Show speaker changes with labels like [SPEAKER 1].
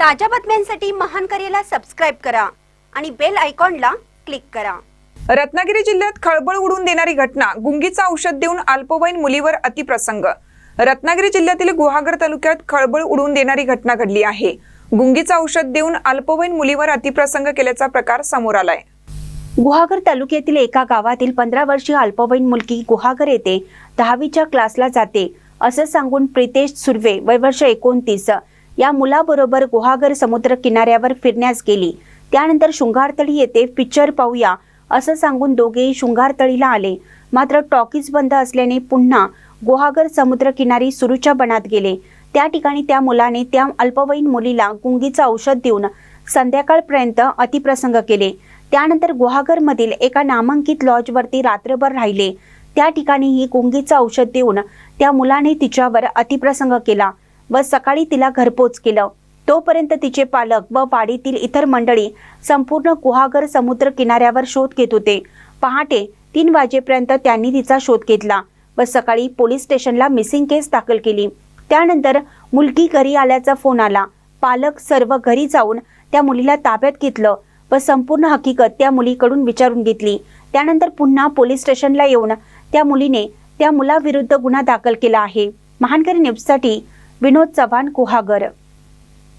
[SPEAKER 1] ताज्या बातम्यांसाठी महान करेला सबस्क्राईब करा आणि बेल आयकॉनला क्लिक करा.
[SPEAKER 2] रत्नागिरी जिल्ह्यात खळबळ उडवून देणारी घटना गुंगीचं औषध देऊन अल्पवयीन मुलीवर अतिप्रसंग. रत्नागिरी जिल्ह्यातील गुहागर तालुक्यात खळबळ उडवून देणारी घटना घडली आहे. गुंगीचं औषध देऊन अल्पवयीन मुलीवर अतिप्रसंग केल्याचा प्रकार समोर आलाय.
[SPEAKER 1] गुहागर तालुक्यातील एका गावातील पंधरा वर्षीय अल्पवयीन मुलगी गुहागर येथे दहावीच्या क्लासला जाते असं सांगून प्रितेश सुर्वे वय वर्ष एकोणतीस या मुलाबरोबर गुहागर समुद्र किनाऱ्यावर फिरण्यास गेली. त्यानंतर शृंगारतळी येथे पिक्चर पाहूया असं सांगून दोघेही शृंगारतळीला आले. मात्र टॉकीज बंद असल्याने पुन्हा गुहागर समुद्र किनारी सुरूच्या बनात गेले. त्या ठिकाणी त्या मुलाने त्या अल्पवयीन मुलीला गुंगीचं औषध देऊन संध्याकाळपर्यंत अतिप्रसंग केले. त्यानंतर गुहागरमधील एका नामांकित लॉजवरती रात्रभर राहिले. त्या ठिकाणीही गुंगीचं औषध देऊन त्या मुलाने तिच्यावर अतिप्रसंग केला. व सकाळी तिला घरपोच केलं. तोपर्यंत तिचे पालक व वाडीतील इतर मंडळी संपूर्ण गुहागर समुद्र किनाऱ्यावर शोध घेत होते. पहाटे तीन वाजेपर्यंत त्यांनी तिचा शोध घेतला व सकाळी पोलीस स्टेशनला मिसिंग केस दाखल केली. त्यानंतर मुलगी घरी आल्याचा फोन आला. पालक सर्व घरी जाऊन त्या मुलीला ताब्यात घेतलं व संपूर्ण हकीकत त्या मुलीकडून विचारून घेतली. त्यानंतर पुन्हा पोलीस स्टेशनला येऊन त्या मुलीने त्या मुलाविरुद्ध गुन्हा दाखल केला आहे. महानकरी न्यूजसाठी विनोद चव्हाण कुहागर.